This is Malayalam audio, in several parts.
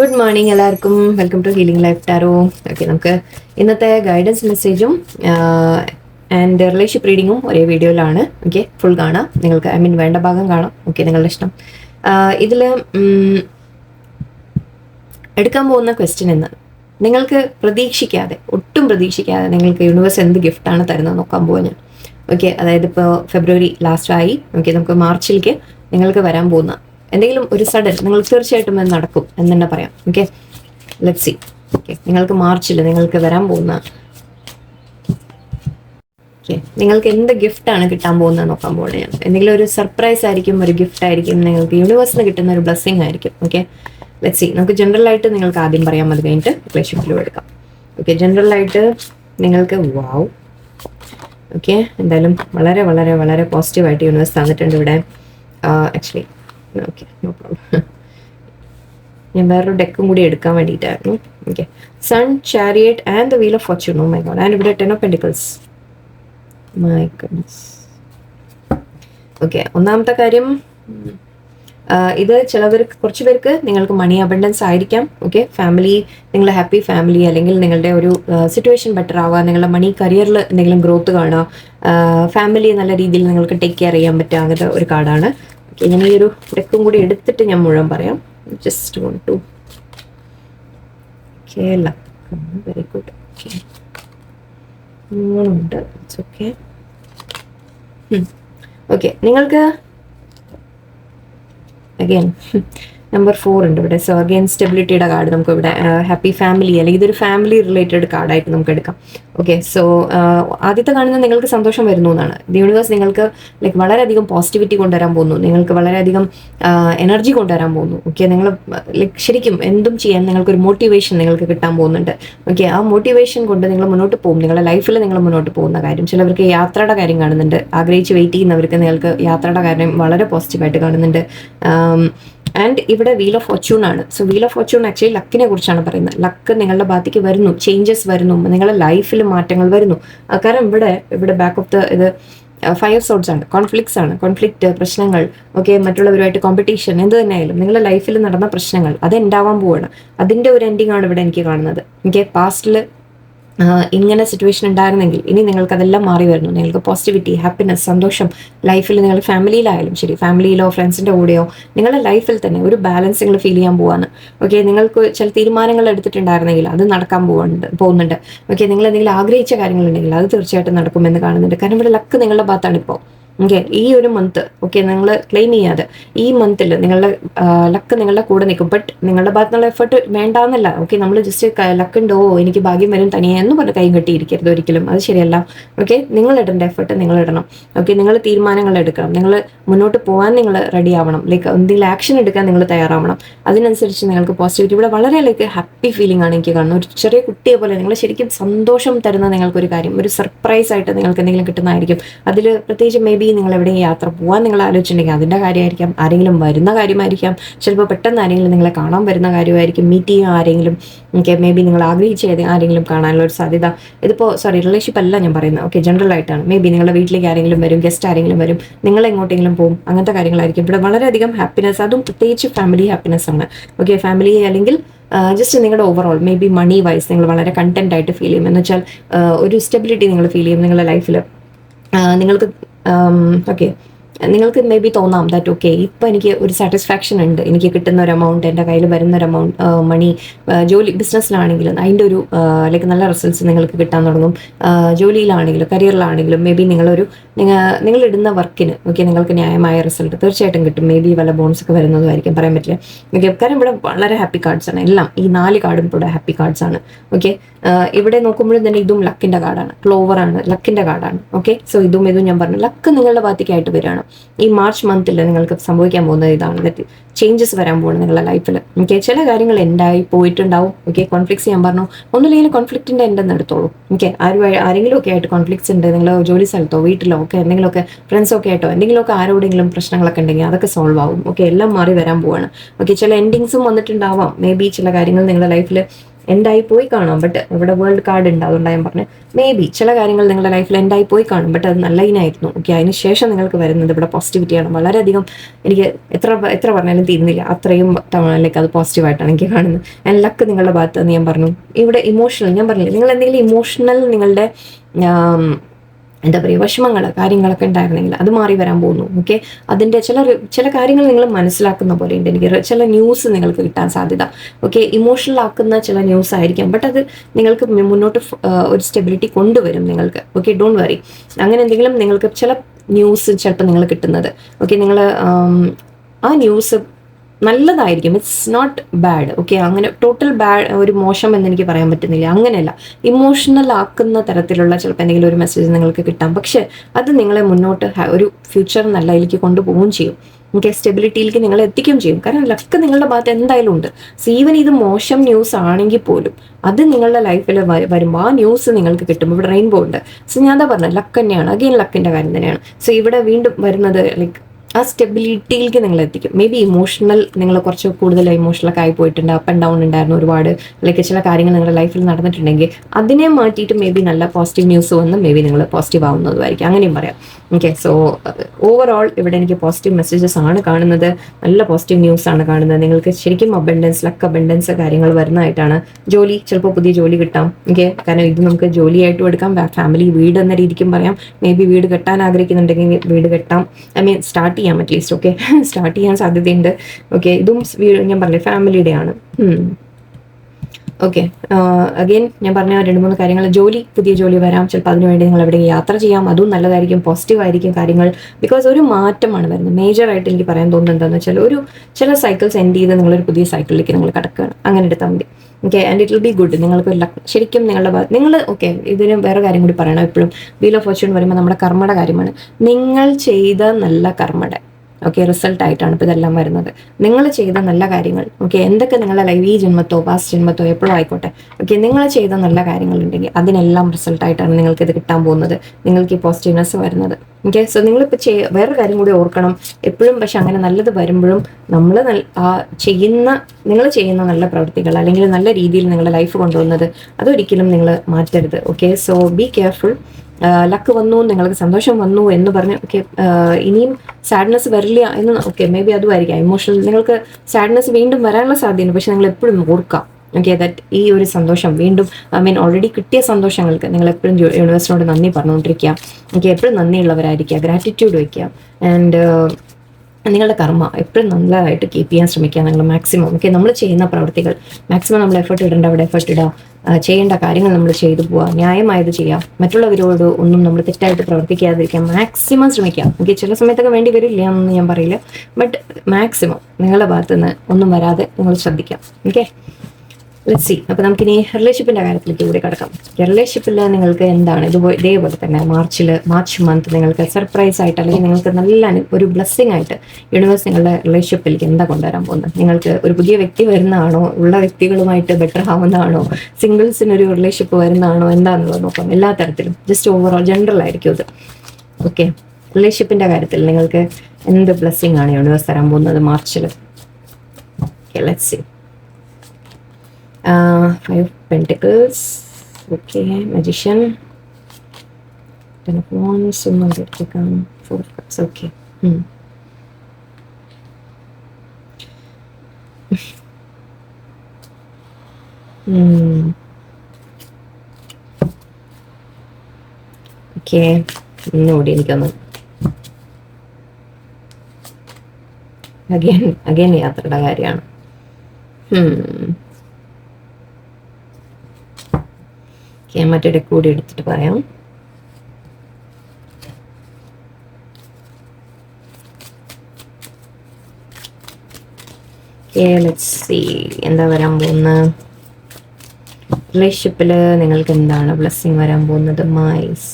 ഗുഡ് മോർണിംഗ് എല്ലാവർക്കും. Welcome to healing life tarot okay നമുക്ക് ഇന്നത്തെ ഗൈഡൻസ് മെസ്സേജും ആൻഡ് റിലേഷൻഷിപ്പ് റീഡിങ്ങും ഒരേ വീഡിയോയിലാണ് ഓക്കെ ഫുൾ കാണാം. നിങ്ങൾക്ക് ഐ മീൻ വേണ്ട ഭാഗം കാണാം. ഓക്കെ നിങ്ങളുടെ ഇഷ്ടം. ഇതിൽ എടുക്കാൻ പോകുന്ന ക്വസ്റ്റ്യൻ എന്ന്. നിങ്ങൾക്ക് പ്രതീക്ഷിക്കാതെ ഒട്ടും പ്രതീക്ഷിക്കാതെ നിങ്ങൾക്ക് യൂണിവേഴ്സ് എന്ത് ഗിഫ്റ്റാണ് തരുന്നത് നോക്കാൻ പോകുക ഞാൻ. ഓക്കെ അതായത് ഇപ്പോൾ ഫെബ്രുവരി ലാസ്റ്റ് ആയി. ഓക്കെ നമുക്ക് മാർച്ചിലേക്ക് നിങ്ങൾക്ക് വരാൻ പോകുന്ന എന്തെങ്കിലും ഒരു സഡൻ നിങ്ങൾ തീർച്ചയായിട്ടും നടക്കും എന്ന് തന്നെ പറയാം. ഓക്കെ ലെറ്റ് സി ഓക്കെ നിങ്ങൾക്ക് മാർച്ചിൽ നിങ്ങൾക്ക് വരാൻ പോകുന്ന നിങ്ങൾക്ക് എന്ത് ആണ് കിട്ടാൻ പോകുന്നത് നോക്കാൻ പോകുന്നത് ഞാൻ. എന്തെങ്കിലും ഒരു സർപ്രൈസ് ആയിരിക്കും ഒരു ഗിഫ്റ്റ് ആയിരിക്കും നിങ്ങൾക്ക് യൂണിവേഴ്സിന് കിട്ടുന്ന ഒരു ബ്ലെസ്സിങ് ആയിരിക്കും. ഓക്കെ ലെറ്റ് സി നമുക്ക് ജനറൽ ആയിട്ട് നിങ്ങൾക്ക് ആദ്യം പറയാം അത് കഴിഞ്ഞിട്ട് റിലേഷൻഷിപ്പിലും എടുക്കാം. ഓക്കെ ജനറൽ ആയിട്ട് നിങ്ങൾക്ക് വാവ് ഓക്കെ എന്തായാലും വളരെ വളരെ വളരെ പോസിറ്റീവായിട്ട് യൂണിവേഴ്സ് തന്നിട്ടുണ്ട് ഇവിടെ. ആക്ച്വലി ഓക്കെ നോ പ്രോബ്ലം ഞാൻ വേറൊരു ഡെക്കും കൂടി എടുക്കാൻ വേണ്ടിയിട്ടായിരുന്നു. Okay sun chariot and the wheel of fortune oh my god and ഇവിടെ ten of pentacles my goodness okay ഒന്നാമത്തെ കാര്യം ഇത് ചിലവർക്ക് കുറച്ച് പേർക്ക് നിങ്ങൾക്ക് മണി അബണ്ടൻസ് ആയിരിക്കാം. ഓക്കെ ഫാമിലി നിങ്ങൾ ഹാപ്പി ഫാമിലി അല്ലെങ്കിൽ നിങ്ങളുടെ ഒരു സിറ്റുവേഷൻ ബെറ്റർ ആവുക നിങ്ങളുടെ മണി കരിയറിൽ എന്തെങ്കിലും ഗ്രോത്ത് കാണുക ഫാമിലി നല്ല രീതിയിൽ നിങ്ങൾക്ക് ടേക്ക് കെയർ ചെയ്യാൻ പറ്റുക അങ്ങനത്തെ ഒരു കാർഡാണ് ഓക്കെ ഞാൻ ഈ ഒരു ഡെക്കും കൂടി എടുത്തിട്ട് ഞാൻ മുഴുവൻ പറയാം. Just one two Kerala. Very good okay okay okay നിങ്ങൾക്ക് അഗൈൻ നമ്പർ ഫോർ ഉണ്ട്. ഇവിടെ സോ അഗൈൻ സ്റ്റെബിലിറ്റിയുടെ കാർഡ് നമുക്ക് ഇവിടെ ഹാപ്പി ഫാമിലി അല്ലെങ്കിൽ ഇതൊരു ഫാമിലി റിലേറ്റഡ് കാർഡായിട്ട് നമുക്ക് എടുക്കാം. ഓക്കെ സോ ആദ്യത്തെ കാണുന്നത് നിങ്ങൾക്ക് സന്തോഷം വരുന്നു എന്നാണ്. ദി യൂണിവേഴ്സ് നിങ്ങൾക്ക് ലൈക്ക് വളരെയധികം പോസിറ്റിവിറ്റി കൊണ്ടുവരാൻ പോകുന്നു. നിങ്ങൾക്ക് വളരെയധികം എനർജി കൊണ്ടുവരാൻ പോകുന്നു. ഓക്കെ നിങ്ങൾ ലൈക്ക് ശരിക്കും എന്തും ചെയ്യാൻ നിങ്ങൾക്കൊരു മോട്ടിവേഷൻ നിങ്ങൾക്ക് കിട്ടാൻ പോകുന്നുണ്ട്. ഓക്കെ ആ മോട്ടിവേഷൻ കൊണ്ട് നിങ്ങൾ മുന്നോട്ട് പോകും. നിങ്ങളുടെ ലൈഫിൽ നിങ്ങൾ മുന്നോട്ട് പോകുന്ന കാര്യം. ചിലവർക്ക് യാത്രയുടെ കാര്യം കാണുന്നുണ്ട്. ആഗ്രഹിച്ച് വെയിറ്റ് ചെയ്യുന്നവർക്ക് നിങ്ങൾക്ക് യാത്രയുടെ കാര്യം വളരെ പോസിറ്റീവായിട്ട് കാണുന്നുണ്ട്. ആൻഡ് ഇവിടെ വീൽ ഓഫ് ഫോർച്യൂൺ ആണ്. So wheel of fortune actually ലക്കിനെ കുറിച്ചാണ് പറയുന്നത്. ലക്ക് നിങ്ങളുടെ ഭാഗത്തേക്ക് വരുന്നു. ചേഞ്ചസ് വരുന്നു. നിങ്ങളുടെ ലൈഫിൽ മാറ്റങ്ങൾ വരുന്നു. കാരണം ഇവിടെ ഇവിടെ ബാക്ക് ഓഫ് ദ ഇത് ഫയർ സോഡ്സ് ആണ്. കോൺഫ്ലിക്ട്സ് ആണ്. കോൺഫ്ലിക്റ്റ് പ്രശ്നങ്ങൾ ഓക്കെ മറ്റുള്ളവരുമായിട്ട് കോമ്പറ്റീഷൻ എന്ത് തന്നെയായാലും നിങ്ങളുടെ ലൈഫിൽ നടന്ന പ്രശ്നങ്ങൾ അത് ഉണ്ടാവാൻ പോവാണ്. അതിന്റെ ഒരു എൻഡിങ് ആണ് ഇവിടെ എനിക്ക് കാണുന്നത്. എനിക്ക് പാസ്റ്റിൽ ഇങ്ങനെ സിറ്റുവേഷൻ ഉണ്ടായിരുന്നെങ്കിൽ ഇനി നിങ്ങൾക്ക് അതെല്ലാം മാറി വരുന്നു. നിങ്ങൾക്ക് പോസിറ്റിവിറ്റി ഹാപ്പിനെസ് സന്തോഷം ലൈഫിൽ നിങ്ങൾ ഫാമിലിയിലായാലും ശരി ഫാമിലിയിലോ ഫ്രണ്ട്സിന്റെ കൂടെയോ നിങ്ങളുടെ ലൈഫിൽ തന്നെ ഒരു ബാലൻസ് നിങ്ങൾ ഫീൽ ചെയ്യാൻ പോവാണ്. ഓക്കെ നിങ്ങൾക്ക് ചില തീരുമാനങ്ങൾ എടുത്തിട്ടുണ്ടായിരുന്നെങ്കിൽ അത് നടക്കാൻ പോകുന്നുണ്ട് പോകുന്നുണ്ട്. ഓക്കെ നിങ്ങൾ എന്തെങ്കിലും ആഗ്രഹിച്ച കാര്യങ്ങളുണ്ടെങ്കിൽ അത് തീർച്ചയായിട്ടും നടക്കുമെന്ന് കാണുന്നുണ്ട്. കാരണം ഇവിടെ ലക്ക് നിങ്ങളുടെ ഭാഗത്താണ് ഇപ്പോൾ. ഓക്കെ ഈ ഒരു മന്ത് ഓക്കെ നിങ്ങൾ ക്ലെയിം ചെയ്യാതെ ഈ മന്തിൽ നിങ്ങളുടെ ലക്ക് നിങ്ങളുടെ കൂടെ നിൽക്കും. ബട്ട് നിങ്ങളുടെ ഭാഗത്ത് നിന്നുള്ള എഫേർട്ട് വേണ്ടാന്നല്ല. ഓക്കെ നമ്മൾ ജസ്റ്റ് ലക്ക് ഉണ്ടോ? എനിക്ക് ഭാഗ്യം വരും തനിയെ എന്ന് പറഞ്ഞ് കൈ കെട്ടിയിരിക്കരുത് ഒരിക്കലും. അത് ശരിയല്ല. ഓക്കെ നിങ്ങൾ ഇടേണ്ട എഫേർട്ട് നിങ്ങൾ ഇടണം. ഓക്കെ നിങ്ങൾ തീരുമാനങ്ങൾ എടുക്കണം. നിങ്ങൾ മുന്നോട്ട് പോകാൻ നിങ്ങൾ റെഡി ആവണം. ലൈക്ക് എന്തെങ്കിലും ആക്ഷൻ എടുക്കാൻ നിങ്ങൾ തയ്യാറാവണം. അതിനനുസരിച്ച് നിങ്ങൾക്ക് പോസിറ്റിവിറ്റി ഇവിടെ വളരെ ലൈക്ക് ഹാപ്പി ഫീലിംഗ് ആണ് എനിക്ക് കാണുന്നത്. ഒരു ചെറിയ കുട്ടിയെ പോലെ നിങ്ങൾ ശരിക്കും സന്തോഷം തരുന്ന നിങ്ങൾക്കൊരു കാര്യം ഒരു സർപ്രൈസ് ആയിട്ട് നിങ്ങൾക്ക് എന്തെങ്കിലും കിട്ടുന്നതായിരിക്കും. അതിൽ പ്രത്യേകിച്ച് മേ ബി നിങ്ങൾ എവിടെയും യാത്ര പോകാൻ നിങ്ങൾ ആലോചിച്ചിട്ടുണ്ടെങ്കിൽ അതിന്റെ കാര്യമായിരിക്കാം. ആരെങ്കിലും വരുന്ന കാര്യമായിരിക്കാം. ചിലപ്പോൾ പെട്ടെന്ന് ആരെങ്കിലും നിങ്ങളെ കാണാൻ വരുന്ന കാര്യമായിരിക്കും. മീറ്റ് ചെയ്യാൻ ആരെങ്കിലും ഓക്കെ മേ ബി നിങ്ങൾ ആഗ്രഹിച്ച ആരെങ്കിലും കാണാനുള്ള ഒരു സാധ്യത. ഇതിപ്പോൾ സോറി റിലേഷൻഷിപ്പ് അല്ല ഞാൻ പറയുന്നത്. ഓക്കെ ജനറൽ ആയിട്ടാണ്. മേ ബി നിങ്ങളുടെ വീട്ടിലേക്ക് ആരെങ്കിലും വരും ഗസ്റ്റ് ആരെങ്കിലും വരും നിങ്ങൾ എങ്ങോട്ടെങ്കിലും പോകും അങ്ങനത്തെ കാര്യങ്ങളായിരിക്കും. ഇവിടെ വളരെയധികം ഹാപ്പിനെസ് അതും പ്രത്യേകിച്ച് ഫാമിലി ഹാപ്പിനെസ് ആണ്. ഓക്കെ ഫാമിലി അല്ലെങ്കിൽ ജസ്റ്റ് നിങ്ങളുടെ overall maybe money wise നിങ്ങൾ വളരെ കണ്ടന്റ് ആയിട്ട് ഫീൽ ചെയ്യും. എന്ന് വെച്ചാൽ ഒരു സ്റ്റെബിലിറ്റി നിങ്ങൾ ഫീൽ ചെയ്യും നിങ്ങളുടെ ലൈഫിൽ നിങ്ങൾക്ക് ഓക്കെ നിങ്ങൾക്ക് മേ ബി തോന്നാം ദാറ്റ് ഓക്കെ ഇപ്പം എനിക്ക് ഒരു സാറ്റിസ്ഫാക്ഷൻ ഉണ്ട്. എനിക്ക് കിട്ടുന്ന ഒരു എമൗണ്ട് എന്റെ കയ്യിൽ വരുന്ന ഒരു എമൗണ്ട് മണി ജോലി ബിസിനസ്സിലാണെങ്കിലും അതിന്റെ ഒരു ലൈക്ക് നല്ല റിസൾട്ട്സ് നിങ്ങൾക്ക് കിട്ടാൻ തുടങ്ങും. ജോലിയിലാണെങ്കിലും കരിയറിലാണെങ്കിലും മേ ബി നിങ്ങളൊരു നിങ്ങൾ നിങ്ങളിടുന്ന വർക്കിന് ഓക്കെ നിങ്ങൾക്ക് ന്യായമായ റിസൾട്ട് തീർച്ചയായിട്ടും കിട്ടും. മേ ബി വല്ല ബോൺസ് ഒക്കെ വരുന്നതുമായിരിക്കും പറയാൻ പറ്റില്ല. ഓക്കെ കാരണം ഇവിടെ വളരെ ഹാപ്പി കാർഡ്സ് ആണ്. എല്ലാം ഈ നാല് കാർഡും ഇവിടെ ഹാപ്പി കാർഡ്സ് ആണ്. ഓക്കെ ഇവിടെ നോക്കുമ്പോഴും തന്നെ ഇതും ലക്കിന്റെ കാർഡാണ് ക്ലോവറാണ് ലക്കിന്റെ കാർഡാണ് ഓക്കെ സോ ഇതും ഇതും ഞാൻ പറഞ്ഞു. ലക്ക് നിങ്ങളുടെ ഭാഗത്തേക്കായിട്ട് വരികയാണ്. ഈ മാർച്ച് മന്തിൽ നിങ്ങൾക്ക് സംഭവിക്കാൻ പോകുന്നത് ഇതാണ്. ദറ്റ് ചേഞ്ചസ് വരാൻ പോകുന്നത് നിങ്ങളുടെ ലൈഫിൽ ഓക്കെ ചില കാര്യങ്ങൾ എൻഡായി പോയിട്ടുണ്ടാവും. ഓക്കെ കോൺഫ്ലിക്സ് ഞാൻ പറഞ്ഞു. ഒന്നുമില്ലെങ്കിൽ കോൺഫ്ലിക്റ്റിന്റെ എൻഡെന്ന് എടുത്തോളൂ. ഓക്കെ ആരും ആരെങ്കിലും ഒക്കെ ആയിട്ട് കോൺഫ്ലിക്സ് ഉണ്ട്. നിങ്ങൾ ജോലി സ്ഥലത്തോ വീട്ടിലോ ഒക്കെ എന്തെങ്കിലുമൊക്കെ ഫ്രണ്ട്സൊക്കെ ആയിട്ടോ എന്തെങ്കിലുമൊക്കെ ആരോടെങ്കിലും പ്രശ്നങ്ങളൊക്കെ ഉണ്ടെങ്കിൽ അതൊക്കെ സോൾവ് ആവും. ഓക്കെ എല്ലാം മാറി വരാൻ പോവാണ്. ഓക്കെ ചില എൻഡിങ്സും വന്നിട്ടുണ്ടാവാം. മേ ബി ചില കാര്യങ്ങൾ നിങ്ങളുടെ ലൈഫിൽ എൻഡായി പോയി കാണാം. ബട്ട് ഇവിടെ വേൾഡ് കാർഡ് ഉണ്ട്. അതുകൊണ്ടാണ് ഞാൻ പറഞ്ഞത് മേ ബി ചില കാര്യങ്ങൾ നിങ്ങളുടെ ലൈഫിൽ എൻഡായി പോയി കാണും. ബട്ട് അത് നല്ല ഇനായിരുന്നു. ഓക്കെ അതിന് ശേഷം നിങ്ങൾക്ക് വരുന്നത് ഇവിടെ പോസിറ്റിവിറ്റിയാണ് വളരെയധികം എനിക്ക് എത്ര എത്ര പറഞ്ഞാലും തീരുന്നില്ല. അത്രയും ലൈക്ക് അത് പോസിറ്റീവായിട്ടാണ് എനിക്ക് കാണുന്നത്. ആൻഡ് ലക്ക് നിങ്ങളുടെ ഭാഗത്ത് ഞാൻ പറഞ്ഞു. ഇവിടെ ഇമോഷണൽ ഞാൻ പറഞ്ഞില്ല? നിങ്ങൾ എന്തെങ്കിലും ഇമോഷണൽ നിങ്ങളുടെ എന്താ പറയുക വിഷമങ്ങൾ കാര്യങ്ങളൊക്കെ ഉണ്ടായിരുന്നെങ്കിൽ അത് മാറി വരാൻ പോകുന്നു. ഓക്കെ അതിന്റെ ചില ചില കാര്യങ്ങൾ നിങ്ങൾ മനസ്സിലാക്കുന്ന പോലെ ഉണ്ട്. എനിക്ക് ചില ന്യൂസ് നിങ്ങൾക്ക് കിട്ടാൻ സാധ്യത. ഓക്കെ ഇമോഷണൽ ആക്കുന്ന ചില ന്യൂസ് ആയിരിക്കാം. ബട്ട് അത് നിങ്ങൾക്ക് മുന്നോട്ട് ഒരു സ്റ്റെബിലിറ്റി കൊണ്ടുവരും നിങ്ങൾക്ക്. ഓക്കെ ഡോണ്ട് വറി അങ്ങനെ എന്തെങ്കിലും നിങ്ങൾക്ക് ചില ന്യൂസ് ചിലപ്പോൾ നിങ്ങൾ കിട്ടുന്നത്. ഓക്കെ നിങ്ങൾ ആ ന്യൂസ് നല്ലതായിരിക്കും. ഇറ്റ്സ് നോട്ട് ബാഡ് ഓക്കെ അങ്ങനെ ടോട്ടൽ ബാഡ് ഒരു മോശം എന്ന് എനിക്ക് പറയാൻ പറ്റുന്നില്ല. അങ്ങനെയല്ല. ഇമോഷണൽ ആക്കുന്ന തരത്തിലുള്ള ചിലപ്പോൾ എന്തെങ്കിലും ഒരു മെസ്സേജ് നിങ്ങൾക്ക് കിട്ടാം. പക്ഷെ അത് നിങ്ങളെ മുന്നോട്ട് ഒരു ഫ്യൂച്ചർ നല്ലതിലേക്ക് കൊണ്ടുപോവുകയും ചെയ്യും. നിങ്ങൾക്ക് സ്റ്റെബിലിറ്റിയിലേക്ക് നിങ്ങളെ എത്തിക്കുകയും ചെയ്യും. കാരണം ലക്ക് നിങ്ങളുടെ ഭാഗത്ത് എന്തായാലും ഉണ്ട്. സോ ഈവൻ ഇത് മോശം ന്യൂസ് ആണെങ്കിൽ പോലും അത് നിങ്ങളുടെ ലൈഫിൽ വരുമ്പോൾ ആ ന്യൂസ് നിങ്ങൾക്ക് കിട്ടുമ്പോൾ ഇവിടെ റെയിൻബോ ഉണ്ട്. സോ ഞാൻ എന്താ പറഞ്ഞത് ലക്ക് തന്നെയാണ്. അഗെയിൻ ലക്കിന്റെ കാര്യം തന്നെയാണ്. സോ ഇവിടെ വീണ്ടും വരുന്നത് ലൈക്ക് ആ സ്റ്റെബിലിറ്റിയിലേക്ക് നിങ്ങൾ എത്തിക്കും. മേ ബി ഇമോഷണൽ നിങ്ങൾ കുറച്ച് കൂടുതൽ ഇമോഷണലൊക്കെ ആയി പോയിട്ടുണ്ട്. അപ്പ് ആൻഡ് ഡൗൺ ഉണ്ടായിരുന്നു ഒരുപാട്. ലൈക്ക് ചില കാര്യങ്ങൾ നിങ്ങളുടെ ലൈഫിൽ നടന്നിട്ടുണ്ടെങ്കിൽ അതിനെ മാറ്റിയിട്ട് മേ ബി നല്ല പോസിറ്റീവ് ന്യൂസ് വന്ന് മേ ബി നിങ്ങൾ പോസിറ്റീവ് ആവുന്നതുമായിരിക്കും. അങ്ങനെയും പറയാം. ഓക്കെ സോ ഓവറോൾ ഇവിടെ എനിക്ക് പോസിറ്റീവ് മെസ്സേജസ് ആണ് കാണുന്നത്. നല്ല പോസിറ്റീവ് ന്യൂസ് ആണ് കാണുന്നത്. നിങ്ങൾക്ക് ശരിക്കും അബൻഡൻസ് ലക്ക് അബൻഡൻസ് കാര്യങ്ങൾ വരുന്നതായിട്ടാണ് ജോലി. ചിലപ്പോൾ പുതിയ ജോലി കിട്ടാം. ഓക്കെ കാരണം ഇത് നമുക്ക് ജോലിയായിട്ടും എടുക്കാം. ഫാമിലി വീട് എന്ന രീതിക്കും പറയാം. മേ ബി വീട് കെട്ടാൻ ആഗ്രഹിക്കുന്നുണ്ടെങ്കിൽ വീട് കെട്ടാം. ഐ മീൻ സ്റ്റാർട്ട് ചെയ്യാം അറ്റ്ലീസ്റ്റ് ഓക്കെ സ്റ്റാർട്ട് ചെയ്യാൻ സാധ്യതയുണ്ട് ഓക്കെ ഇതും ഞാൻ പറഞ്ഞു ഫാമിലിയുടെ ആണ് ഓക്കെ അഗെയിൻ ഞാൻ പറഞ്ഞ രണ്ട് മൂന്ന് കാര്യങ്ങൾ ജോലി പുതിയ ജോലി വരാം ചിലപ്പോൾ അതിനുവേണ്ടി നിങ്ങൾ എവിടെ യാത്ര ചെയ്യാം അതും നല്ലതായിരിക്കും പോസിറ്റീവ് ആയിരിക്കും കാര്യങ്ങൾ ബിക്കോസ് ഒരു മാറ്റമാണ് വരുന്നത്. മേജറായിട്ട് എനിക്ക് പറയാൻ തോന്നുന്നത് എന്താണെന്ന് വെച്ചാൽ ഒരു ചില സൈക്കിൾസ് എൻഡ് ചെയ്ത് നിങ്ങളൊരു പുതിയ സൈക്കിളിലേക്ക് നിങ്ങൾ കിടക്കുകയാണ്. അങ്ങനെ എടുത്താൽ മതി. Okay and it will be good നിങ്ങൾക്ക് luck- ശരിക്കും നിങ്ങളുടെ ഭാഗത്ത് നിങ്ങൾ ഓക്കെ ഇതിന് വേറെ കാര്യം കൂടി പറയണം എപ്പോഴും. വീൽ ഓഫ് ഫോർച്യൂൺ വരുമ്പോൾ നമ്മുടെ കർമ്മയുടെ കാര്യമാണ്. നിങ്ങൾ ചെയ്ത നല്ല കർമ്മയുടെ ഓക്കെ റിസൾട്ട് ആയിട്ടാണ് ഇപ്പോൾ ഇതെല്ലാം വരുന്നത്. നിങ്ങൾ ചെയ്ത നല്ല കാര്യങ്ങൾ ഓക്കെ എന്തൊക്കെ നിങ്ങളുടെ ലൈഫ് ഈ ജന്മത്തോ പാസ്റ്റ് ജന്മത്തോ എപ്പോഴും ആയിക്കോട്ടെ. ഓക്കെ നിങ്ങൾ ചെയ്ത നല്ല കാര്യങ്ങൾ ഉണ്ടെങ്കിൽ അതിനെല്ലാം റിസൾട്ട് ആയിട്ടാണ് നിങ്ങൾക്ക് ഇത് കിട്ടാൻ പോകുന്നത്. നിങ്ങൾക്ക് ഈ പോസിറ്റീവ്നെസ് വരുന്നത്. ഓക്കെ സോ നിങ്ങളിപ്പോൾ ചെയ്യ വേറൊരു കാര്യം കൂടി ഓർക്കണം. എപ്പോഴും പക്ഷെ അങ്ങനെ നല്ലത് വരുമ്പോഴും നമ്മൾ ആ ചെയ്യുന്ന നിങ്ങൾ ചെയ്യുന്ന നല്ല പ്രവൃത്തികൾ അല്ലെങ്കിൽ നല്ല രീതിയിൽ നിങ്ങളുടെ ലൈഫ് കൊണ്ടുവന്നത് അതൊരിക്കലും നിങ്ങൾ മാറ്റരുത്. Okay so be careful luck വന്നു നിങ്ങൾക്ക് സന്തോഷം വന്നു എന്ന് പറഞ്ഞ് ഓക്കെ ഇനിയും സാഡ്നെസ് വരില്ല എന്ന് ഓക്കെ മേ ബി അതുമായിരിക്കാം ഇമോഷണൽ നിങ്ങൾക്ക് സാഡ്നെസ് വീണ്ടും വരാനുള്ള സാധ്യതയുണ്ട്. പക്ഷെ നിങ്ങൾ എപ്പോഴും ഓർക്കാം ഓക്കെ ദാറ്റ് ഈ ഒരു സന്തോഷം വീണ്ടും ഐ മീൻ ഓൾറെഡി കിട്ടിയ സന്തോഷങ്ങൾക്ക് നിങ്ങൾ എപ്പോഴും യൂണിവേഴ്സിനോട് നന്ദി പറഞ്ഞുകൊണ്ടിരിക്കുക. ഓക്കെ എപ്പോഴും നന്ദിയുള്ളവരായിരിക്കുക ഗ്രാറ്റിറ്റ്യൂഡ് വയ്ക്കുക. ആൻഡ് നിങ്ങളുടെ കർമ്മ എപ്പോഴും നല്ലതായിട്ട് കീപ്പ് ചെയ്യാൻ ശ്രമിക്കുക. നിങ്ങൾ മാക്സിമം ഓക്കെ നമ്മൾ ചെയ്യുന്ന പ്രവൃത്തികൾ മാക്സിമം നമ്മൾ എഫേർട്ട് ഇടേണ്ട അവിടെ എഫേർട്ട് ഇടുക ചെയ്യേണ്ട കാര്യങ്ങൾ നമ്മൾ ചെയ്തു പോവുക ന്യായമായത് ചെയ്യാം. മറ്റുള്ളവരോട് ഒന്നും നമ്മൾ തെറ്റായിട്ട് പ്രവർത്തിക്കാതിരിക്കാം മാക്സിമം ശ്രമിക്കാം. ഓക്കെ ചില സമയത്തൊക്കെ വേണ്ടി വരില്ല എന്നൊന്നും ഞാൻ പറയില്ല. ബട്ട് മാക്സിമം നിങ്ങളുടെ ഭാഗത്തുനിന്ന് ഒന്നും വരാതെ നിങ്ങൾ ശ്രദ്ധിക്കാം. ഓക്കെ ലെറ്റ് സി അപ്പോൾ നമുക്കിനി റിലേഷൻഷിപ്പിന്റെ കാര്യത്തിലേക്ക് കൂടി കിടക്കാം. റിലേഷൻഷിപ്പിൽ നിങ്ങൾക്ക് എന്താണ്? ഇതുപോലെ ഇതേപോലെ തന്നെ മാർച്ചിൽ മാർച്ച് മന്ത് നിങ്ങൾക്ക് സർപ്രൈസ് ആയിട്ട് അല്ലെങ്കിൽ നിങ്ങൾക്ക് നല്ല ഒരു ബ്ലെസ്സിങ് ആയിട്ട് യൂണിവേഴ്സ് നിങ്ങളുടെ റിലേഷൻഷിപ്പിലേക്ക് എന്താ കൊണ്ടുവരാൻ പോകുന്നത്? നിങ്ങൾക്ക് ഒരു പുതിയ വ്യക്തി വരുന്നതാണോ? ഉള്ള വ്യക്തികളുമായിട്ട് ബെറ്റർ ആവുന്നതാണോ? സിംഗിൾസിന് ഒരു റിലേഷൻഷിപ്പ് വരുന്നതാണോ? എന്താണെന്നുള്ളത് നോക്കാം. എല്ലാ തരത്തിലും. ജസ്റ്റ് ഓവറോൾ ജനറൽ ആയിരിക്കും ഇത്. ഓക്കെ റിലേഷൻഷിപ്പിന്റെ കാര്യത്തിൽ നിങ്ങൾക്ക് എന്ത് ബ്ലെസ്സിങ് ആണ് യൂണിവേഴ്സ് തരാൻ പോകുന്നത് മാർച്ചിൽ okay let see uh, of pentacles okay magician ten of wands ഒന്നും എടുത്തേക്കാം okay hmm. hmm. ഓക്കെ ഒന്നുകൂടി എനിക്കൊന്ന് അഗൈൻ അഗൈൻ യാത്രയുടെ കാര്യമാണ് ഓക്കെ മറ്റൊരു കൂടി എടുത്തിട്ട് പറയാം. എന്താ വരാൻ പോകുന്ന റിലേഷൻഷിപ്പിൽ നിങ്ങൾക്ക് എന്താണ് ബ്ലെസ്സിങ് വരാൻ പോകുന്നത്? Mice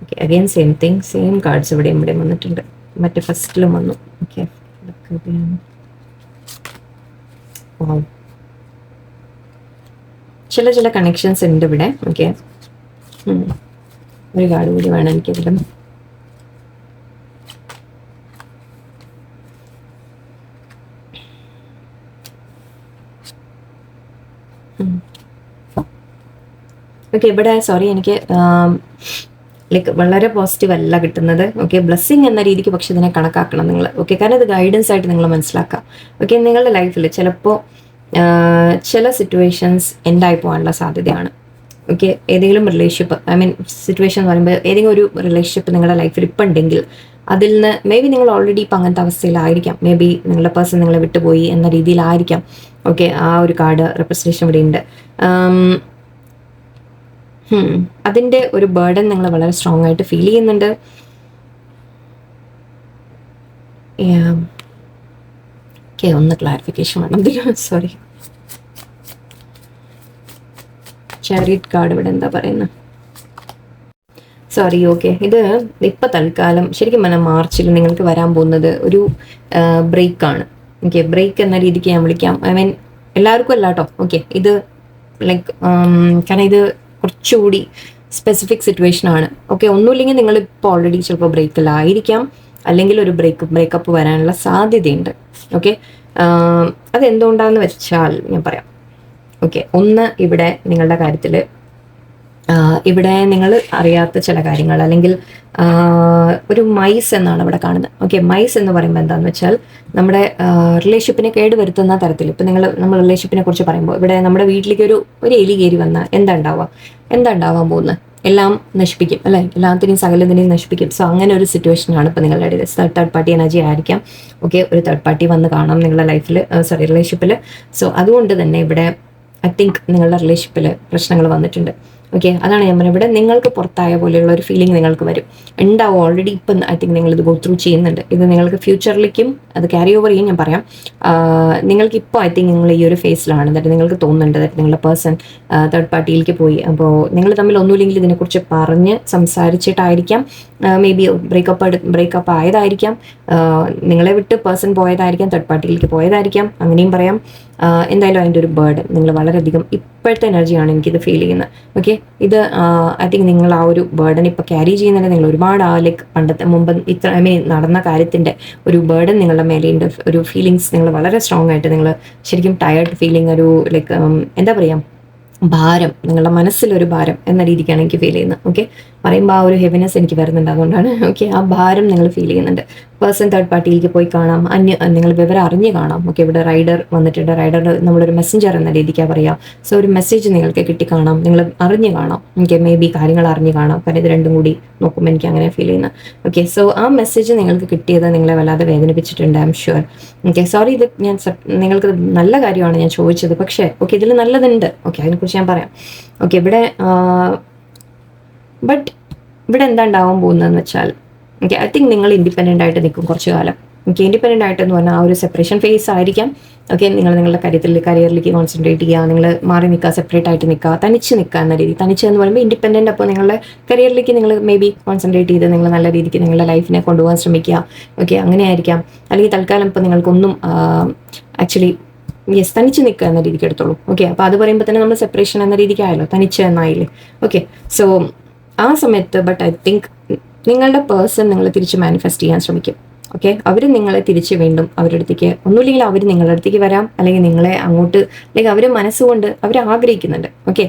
okay again same thing same cards ഇവിടെയും ഇവിടെയും വന്നിട്ടുണ്ട്. മറ്റേ ഫസ്റ്റിലും വന്നു. ഓക്കെ ചില ചില കണക്ഷൻസ് ഉണ്ട് ഇവിടെ. ഓക്കെ ഒരു കാർഡ് കൂടി വേണം എനിക്കതിലും ഓക്കെ ഇവിടെ സോറി എനിക്ക് ലൈക്ക് വളരെ പോസിറ്റീവ് അല്ല കിട്ടുന്നത്. ഓക്കെ ബ്ലെസ്സിങ് എന്ന രീതിക്ക് പക്ഷെ ഇതിനെ കണക്കാക്കണം നിങ്ങൾ. ഓക്കെ കാരണം ഇത് ഗൈഡൻസ് ആയിട്ട് നിങ്ങൾ മനസ്സിലാക്കാം. ഓക്കെ നിങ്ങളുടെ ലൈഫിൽ ചിലപ്പോൾ ചില സിറ്റുവേഷൻസ് എൻഡായി പോകാനുള്ള സാധ്യതയാണ്. ഓക്കെ ഏതെങ്കിലും റിലേഷൻഷിപ്പ് ഐ മീൻ സിറ്റുവേഷൻ എന്ന് പറയുമ്പോൾ ഏതെങ്കിലും ഒരു റിലേഷൻഷിപ്പ് നിങ്ങളുടെ ലൈഫിൽ ഇപ്പം ഉണ്ടെങ്കിൽ അതിൽ നിന്ന് മേ ബി നിങ്ങൾ ഓൾറെഡി ഇപ്പം അങ്ങനത്തെ അവസ്ഥയിലായിരിക്കാം. മേ ബി നിങ്ങളുടെ പേഴ്സൺ നിങ്ങളെ വിട്ടുപോയി എന്ന രീതിയിലായിരിക്കാം. ഓക്കെ ആ ഒരു കാർഡ് റെപ്രസെന്റേഷൻ ഇവിടെ ഉണ്ട്. അതിന്റെ ഒരു ബേർഡൻ നിങ്ങൾ വളരെ സ്ട്രോങ് ആയിട്ട് ഫീൽ ചെയ്യുന്നുണ്ട്. ഓക്കെ ഒന്ന് ക്ലാരിഫിക്കേഷൻ വേണം. സോറി ചാരിറ്റ് കാർഡ് ഇവിടെ എന്താ പറയുന്നത് സോറി ഓക്കെ ഇത് ഇപ്പം തൽക്കാലം ശരിക്കും പറഞ്ഞാൽ മാർച്ചിൽ നിങ്ങൾക്ക് വരാൻ പോകുന്നത് ഒരു ബ്രേക്കാണ് ഓക്കെ ബ്രേക്ക് എന്ന രീതിക്ക് ഞാൻ വിളിക്കാം. ഐ മീൻ എല്ലാവർക്കും അല്ല കേട്ടോ ഓക്കെ ഇത് ലൈക്ക് കാരണം ഇത് കുറച്ചുകൂടി സ്പെസിഫിക് സിറ്റുവേഷൻ ആണ്. ഓക്കെ ഒന്നുമില്ലെങ്കിൽ നിങ്ങൾ ഇപ്പോൾ ഓൾറെഡി ചിലപ്പോൾ ബ്രേക്കിലായിരിക്കാം അല്ലെങ്കിൽ ഒരു ബ്രേക്ക് ബ്രേക്കപ്പ് വരാനുള്ള സാധ്യതയുണ്ട്. ഓക്കെ അതെന്തുകൊണ്ടാന്ന് വെച്ചാൽ ഞാൻ പറയാം. ഓക്കെ ഒന്ന് ഇവിടെ നിങ്ങളുടെ കാര്യത്തിൽ ഇവിടെ നിങ്ങൾ അറിയാത്ത ചില കാര്യങ്ങൾ അല്ലെങ്കിൽ ഒരു മൈസ് എന്നാണ് ഇവിടെ കാണുന്നത്. ഓക്കെ മൈസ് എന്ന് പറയുമ്പോൾ എന്താണെന്ന് വെച്ചാൽ നമ്മുടെ റിലേഷൻഷിപ്പിനെ കേടുവരുത്തുന്ന തരത്തിൽ. ഇപ്പം നിങ്ങൾ നമ്മൾ റിലേഷൻഷിപ്പിനെ കുറിച്ച് പറയുമ്പോൾ ഇവിടെ നമ്മുടെ വീട്ടിലേക്ക് ഒരു ഒരു എലി കയറി വന്നാൽ എന്താ ഉണ്ടാവുക? എന്താ ഉണ്ടാവാൻ പോകുന്നത് എല്ലാം നശിപ്പിക്കും അല്ലെ? എല്ലാത്തിനെയും സകലത്തിനെയും നശിപ്പിക്കും. സോ അങ്ങനെ ഒരു സിറ്റുവേഷനാണ് ഇപ്പോൾ നിങ്ങളുടെ ഇടയിൽ. തേർഡ് പാർട്ടി എനർജി ആയിരിക്കാം. ഓക്കെ ഒരു തേർഡ് പാർട്ടി വന്ന് കാണാം നിങ്ങളുടെ ലൈഫിൽ സോറി റിലേഷൻഷിപ്പിൽ സോ അതുകൊണ്ട് തന്നെ ഇവിടെ ഐ തിങ്ക് നിങ്ങളുടെ റിലേഷൻഷിപ്പിൽ പ്രശ്നങ്ങൾ വന്നിട്ടുണ്ട്. ഓക്കെ അതാണ് ഞാൻ പറഞ്ഞത്. ഇവിടെ നിങ്ങൾക്ക് പുറത്തായ പോലെയുള്ള ഒരു ഫീലിംഗ് നിങ്ങൾക്ക് വരും. ഉണ്ടാവും. ഓൾറെഡി ഇപ്പം ഐ തിങ്ക് നിങ്ങൾ ഇത് ഗോ ത്രൂ ചെയ്യുന്നുണ്ട്. ഇത് നിങ്ങൾക്ക് ഫ്യൂച്ചറിലേക്കും അത് ക്യാരി ഓവർ ചെയ്യും ഞാൻ പറയാം. നിങ്ങൾക്ക് ഇപ്പോൾ ഐ തിങ്ക് നിങ്ങൾ ഈ ഒരു ഫേസിലാണ് എന്നിട്ട് നിങ്ങൾക്ക് തോന്നുന്നുണ്ട്. ദാറ്റ് നിങ്ങളുടെ പേഴ്സൺ തേർഡ് പാർട്ടിയിലേക്ക് പോയി. അപ്പോൾ നിങ്ങൾ തമ്മിൽ ഒന്നുമില്ലെങ്കിൽ ഇതിനെക്കുറിച്ച് പറഞ്ഞ് സംസാരിച്ചിട്ടായിരിക്കാം. മേ ബി ബ്രേക്കപ്പ് ബ്രേക്കപ്പ് ആയതായിരിക്കാം. നിങ്ങളെ വിട്ട് പേഴ്സൺ പോയതായിരിക്കാം. തേർഡ് പാർട്ടിയിലേക്ക് പോയതായിരിക്കാം. അങ്ങനെയും പറയാം. എന്തായാലും അതിന്റെ ഒരു ബേർഡൻ നിങ്ങൾ വളരെയധികം ഇപ്പോഴത്തെ എനർജിയാണ് എനിക്കിത് ഫീൽ ചെയ്യുന്നത്. ഓക്കെ ഇത് ഐ തിങ്ക് നിങ്ങൾ ആ ഒരു ബേർഡൻ ഇപ്പോൾ ക്യാരി ചെയ്യുന്നതിന് നിങ്ങൾ ഒരുപാട് ആ ലൈക്ക് പണ്ടത്തെ മുമ്പ് ഇത്ര ഐ മീൻ നടന്ന കാര്യത്തിന്റെ ഒരു ബേർഡൻ നിങ്ങളുടെ മേലെയുണ്ട്. ഒരു ഫീലിങ്സ് നിങ്ങൾ വളരെ സ്ട്രോങ് ആയിട്ട് നിങ്ങൾ ശരിക്കും ടയേർഡ് ഫീലിംഗ് ഒരു ലൈക്ക് എന്താ പറയുക ഭാരം നിങ്ങളുടെ മനസ്സിലൊരു ഭാരം എന്ന രീതിക്കാണ് എനിക്ക് ഫീൽ ചെയ്യുന്നത്. ഓക്കെ പറയുമ്പോൾ ആ ഒരു ഹെവിനെസ് എനിക്ക് വരുന്നുണ്ട് അതുകൊണ്ടാണ്. ഓക്കെ ആ ഭാരം നിങ്ങൾ ഫീൽ ചെയ്യുന്നുണ്ട്. പേഴ്സൺ തേർഡ് പാർട്ടിയിലേക്ക് പോയി കാണാം. അന്യ നിങ്ങൾ വിവരം അറിഞ്ഞു കാണാം. ഓക്കെ ഇവിടെ റൈഡർ വന്നിട്ടുണ്ട്. റൈഡർ നമ്മളൊരു മെസ്സഞ്ചർ എന്ന രീതിക്കാണ് പറയാം. സോ ഒരു മെസ്സേജ് നിങ്ങൾക്ക് കിട്ടി കാണാം. നിങ്ങൾ അറിഞ്ഞു കാണാം. ഓക്കെ മേ ബി കാര്യങ്ങൾ അറിഞ്ഞു കാണാം. കാരണം ഇത് രണ്ടും കൂടി നോക്കുമ്പോൾ എനിക്ക് അങ്ങനെ ഫീൽ ചെയ്യുന്നത് ഓക്കെ സോ ആ മെസ്സേജ് നിങ്ങൾക്ക് കിട്ടിയത് നിങ്ങളെ വല്ലാതെ വേദനിപ്പിച്ചിട്ടുണ്ട് I'm sure okay sorry ഇത് ഞാൻ നിങ്ങൾക്ക് നല്ല കാര്യമാണ് ഞാൻ ചോദിച്ചത്. പക്ഷേ ഓക്കെ ഇതിൽ നല്ലതുണ്ട്. ഓക്കെ അതിനെക്കുറിച്ച് ഞാൻ പറയാം. ഓക്കെ ഇവിടെ ബട്ട് ഇവിടെ എന്താ ഉണ്ടാവാൻ പോകുന്നതെന്ന് വെച്ചാൽ ഓക്കെ ഐ തിങ്ക് നിങ്ങൾ ഇൻഡിപെൻഡന്റ് ആയിട്ട് നിൽക്കും കുറച്ച് കാലം. ഓക്കെ ഇൻഡിപെൻഡന്റ് ആയിട്ട് എന്ന് പറഞ്ഞാൽ ആ ഒരു സെപ്പറേഷൻ ഫേസ് ആയിരിക്കാം. ഓക്കെ നിങ്ങൾ നിങ്ങളുടെ കാര്യത്തിൽ കരിയറിലേക്ക് കോൺസെൻട്രേറ്റ് ചെയ്യുക നിങ്ങൾ മാറി നിൽക്കുക സെപ്പറേറ്റ് ആയിട്ട് നിൽക്കുക തനിച്ച് നിൽക്കുക എന്ന രീതി. തനിച്ച് എന്ന് പറയുമ്പോൾ ഇൻഡിപെൻഡന്റ് അപ്പോൾ നിങ്ങളുടെ കരിയറിലേക്ക് നിങ്ങൾ മേ ബി കോൺസെൻട്രേറ്റ് ചെയ്ത് നിങ്ങൾ നല്ല രീതിക്ക് നിങ്ങളുടെ ലൈഫിനെ കൊണ്ടുപോകാൻ ശ്രമിക്കുക. ഓക്കെ അങ്ങനെ ആയിരിക്കാം. അല്ലെങ്കിൽ തൽക്കാലം ഇപ്പോൾ നിങ്ങൾക്കൊന്നും ആക്ച്വലി യെസ് തനിച്ച് നിൽക്കുക എന്ന രീതിക്ക് എടുത്തോളൂ. ഓക്കെ അപ്പോൾ അത് പറയുമ്പോൾ തന്നെ നമ്മൾ സെപ്പറേഷൻ എന്ന രീതിക്കായല്ലോ തനിച്ച് എന്നായില്ലേ. ഓക്കെ സോ ആ സമയത്ത് ബട്ട് ഐ തിങ്ക് നിങ്ങളുടെ പേഴ്സൺ നിങ്ങൾ തിരിച്ച് മാനിഫെസ്റ്റ് ചെയ്യാൻ ശ്രമിക്കും. ഓക്കെ അവർ നിങ്ങളെ തിരിച്ച് വീണ്ടും അവരുടെ അടുത്തേക്ക് ഒന്നുമില്ലെങ്കിൽ അവർ നിങ്ങളുടെ അടുത്തേക്ക് വരാം. അല്ലെങ്കിൽ നിങ്ങളെ അങ്ങോട്ട് അല്ലെങ്കിൽ അവർ മനസ്സുകൊണ്ട് അവർ ആഗ്രഹിക്കുന്നുണ്ട്. ഓക്കെ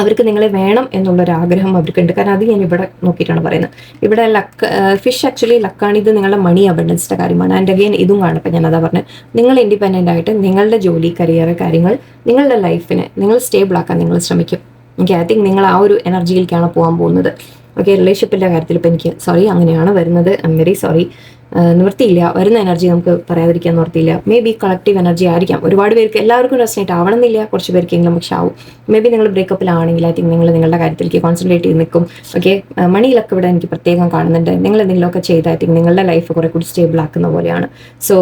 അവർക്ക് നിങ്ങളെ വേണം എന്നുള്ളൊരു ആഗ്രഹം അവർക്കുണ്ട്. കാരണം അത് ഞാൻ ഇവിടെ നോക്കിയിട്ടാണ് പറയുന്നത്. ഇവിടെ ലക്ക് ഫിഷ് ആക്ച്വലി ലക്കാണ്. ഇത് നിങ്ങളുടെ മണി അബൻഡൻസിന്റെ കാര്യമാണ്. ആൻഡ് അഗെയിൻ ഇതും കാണും അപ്പം ഞാൻ അതാ പറഞ്ഞത്. നിങ്ങൾ ഇൻഡിപെൻഡന്റ് ആയിട്ട് നിങ്ങളുടെ ജോലി കരിയർ കാര്യങ്ങൾ നിങ്ങളുടെ ലൈഫിനെ നിങ്ങൾ സ്റ്റേബിൾ ആക്കാൻ നിങ്ങൾ ശ്രമിക്കും. ഓക്കെ ഐ തിങ്ക് നിങ്ങൾ ആ ഒരു എനർജിയിലേക്കാണ് പോകാൻ പോകുന്നത്. ഓക്കെ റിലേഷൻഷിപ്പിന്റെ കാര്യത്തിൽ ഇപ്പം എനിക്ക് സോറി അങ്ങനെയാണ് വരുന്നത്. ഐ വെരി സോറി നിവർത്തിയില്ല. വരുന്ന എനർജി നമുക്ക് പറയാതിരിക്കാൻ നിവർത്തിയില്ല. മേ ബി കളക്റ്റീവ് എനർജി ആയിരിക്കാം. ഒരുപാട് പേർക്ക് എല്ലാവർക്കും റെസ്നേറ്റ് ആവണമെന്നില്ല. കുറച്ച് പേർക്കെങ്കിലും പക്ഷെ ആവും. മേ ബി നിങ്ങൾ ബ്രേക്കപ്പിലാണെങ്കിൽ ഐ തിങ്ക് നിങ്ങൾ നിങ്ങളുടെ കാര്യത്തിലേക്ക് കോൺസെൻട്രേറ്റ് ചെയ്ത് നിൽക്കും. ഓക്കെ മണിയിലൊക്കെ ഇവിടെ എനിക്ക് പ്രത്യേകം കാണുന്നുണ്ട്. നിങ്ങൾ എന്തെങ്കിലുമൊക്കെ ചെയ്ത് ഐ തിങ്ക് നിങ്ങളുടെ ലൈഫ് കുറെ കൂടി സ്റ്റേബിൾ ആക്കുന്ന പോലെയാണ്. സോ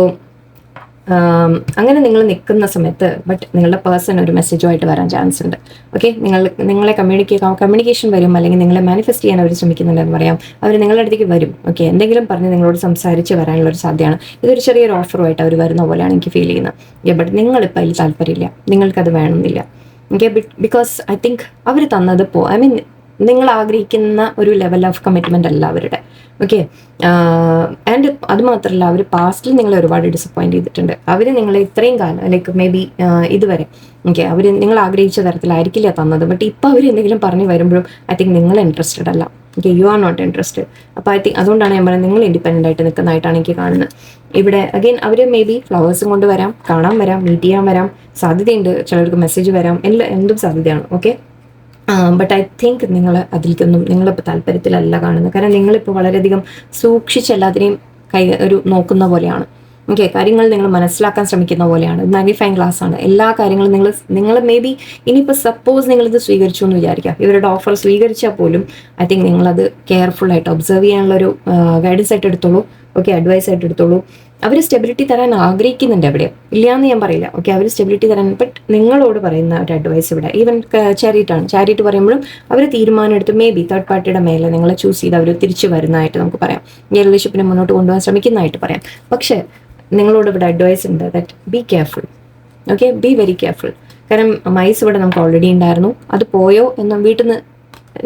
അങ്ങനെ നിങ്ങൾ നിൽക്കുന്ന സമയത്ത് ബട്ട് നിങ്ങളുടെ പേഴ്സൺ ഒരു മെസ്സേജുമായിട്ട് വരാൻ ചാൻസ് ഉണ്ട്. ഓക്കെ നിങ്ങൾ നിങ്ങളെ കമ്മ്യൂണിക്കേ കമ്മ്യൂണിക്കേഷൻ വരും അല്ലെങ്കിൽ നിങ്ങളെ മാനിഫെസ്റ്റ് ചെയ്യാൻ അവർ ശ്രമിക്കുന്നുണ്ടെന്ന് പറയാം. അവർ നിങ്ങളുടെ അടുത്തേക്ക് വരും. ഓക്കെ എന്തെങ്കിലും പറഞ്ഞ് നിങ്ങളോട് സംസാരിച്ച് വരാനുള്ള ഒരു സാധ്യതയാണ്. ഇതൊരു ചെറിയൊരു ഓഫറുമായിട്ട് അവർ വരുന്ന പോലെയാണ് എനിക്ക് ഫീൽ ചെയ്യുന്നത്. ബട്ട് നിങ്ങളിപ്പോൾ അതിൽ താല്പര്യമില്ല. നിങ്ങൾക്കത് വേണമെന്നില്ല. ഓക്കെ ബിക്കോസ് ഐ തിങ്ക് അവർ തന്നത് പോ ഐ മീൻ നിങ്ങൾ ആഗ്രഹിക്കുന്ന ഒരു ലെവൽ ഓഫ് കമ്മിറ്റ്മെന്റ് അല്ല അവരുടെ. ഓക്കെ ആൻഡ് അതുമാത്രമല്ല അവർ പാസ്റ്റിൽ നിങ്ങളെ ഒരുപാട് ഡിസപ്പോയിന്റ് ചെയ്തിട്ടുണ്ട്. അവർ നിങ്ങളെ ഇത്രയും കാലം ലൈക്ക് മേ ബി ഇതുവരെ ഓക്കെ അവർ നിങ്ങൾ ആഗ്രഹിച്ച തരത്തിലായിരിക്കില്ല തന്നത്. ബട്ട് ഇപ്പോൾ അവർ എന്തെങ്കിലും പറഞ്ഞു വരുമ്പോഴും ഐ തിങ്ക് നിങ്ങൾ ഇൻട്രസ്റ്റഡ് അല്ല. Okay you are not interested അപ്പോൾ ഐ തിങ്ക് അതുകൊണ്ടാണ് ഞാൻ പറയുന്നത് നിങ്ങൾ ഇൻഡിപെൻഡന്റ് ആയിട്ട് നിൽക്കുന്നതായിട്ടാണ് എനിക്ക് കാണുന്നത്. ഇവിടെ അഗെയിൻ അവർ മേ ബി ഫ്ലവേഴ്സും കൊണ്ട് വരാം കാണാൻ വരാം മീറ്റ് ചെയ്യാൻ വരാം സാധ്യതയുണ്ട്. ചിലർക്ക് മെസ്സേജ് വരാം എല്ലാം എന്തും സാധ്യതയാണ്. ഓക്കെ ബട്ട് ഐ തിങ്ക് നിങ്ങൾ അതിലേക്കൊന്നും നിങ്ങളിപ്പോൾ താല്പര്യത്തിലല്ല കാണുന്നത്. കാരണം നിങ്ങളിപ്പോൾ വളരെയധികം സൂക്ഷിച്ച് എല്ലാത്തിനെയും കൈ ഒരു നോക്കുന്ന പോലെയാണ്. ഓക്കെ കാര്യങ്ങൾ നിങ്ങൾ മനസ്സിലാക്കാൻ ശ്രമിക്കുന്ന പോലെയാണ്. മാഗ്നിഫൈങ് ക്ലാസ് ആണ്. എല്ലാ കാര്യങ്ങളും നിങ്ങൾ നിങ്ങൾ മേ ബി ഇനിയിപ്പോൾ സപ്പോസ് നിങ്ങളിത് സ്വീകരിച്ചു എന്ന് വിചാരിക്കാം. ഇവരുടെ ഓഫർ സ്വീകരിച്ചാൽ പോലും ഐ തിങ്ക് നിങ്ങളത് കെയർഫുൾ ആയിട്ട് ഒബ്സർവ് ചെയ്യാനുള്ളൊരു ഗൈഡൻസ് ആയിട്ട് എടുത്തോളൂ. ഓക്കെ അഡ്വൈസ് ആയിട്ട് എടുത്തോളൂ. അവർ സ്റ്റെബിലിറ്റി തരാൻ ആഗ്രഹിക്കുന്നുണ്ട് എവിടെയോ ഇല്ലയെന്ന് ഞാൻ പറയില്ല. ഓക്കെ അവർ സ്റ്റെബിലിറ്റി തരാൻ ബട്ട് നിങ്ങളോട് പറയുന്ന ഒരു അഡ്വൈസ് ഇവിടെ. ഈവൻ ചാരിറ്റാണ് ചാരിറ്റ് പറയുമ്പോഴും അവർ തീരുമാനം എടുത്ത് മേ ബി തേർഡ് പാർട്ടിയുടെ മേലെ നിങ്ങളെ ചൂസ് ചെയ്ത് അവർ തിരിച്ചു വരുന്നതായിട്ട് നമുക്ക് പറയാം. ഈ റിലേഷൻഷിപ്പിനെ മുന്നോട്ട് കൊണ്ടുപോകാൻ ശ്രമിക്കുന്നതായിട്ട് പറയാം. പക്ഷേ നിങ്ങളോട് ഇവിടെ അഡ്വൈസ് ഉണ്ട് that be careful okay be very careful കാരണം മൈസ് ഇവിടെ നമുക്ക് ഓൾറെഡി ഉണ്ടായിരുന്നു. അത് പോയോ എന്ന് വീട്ടിൽ നിന്ന്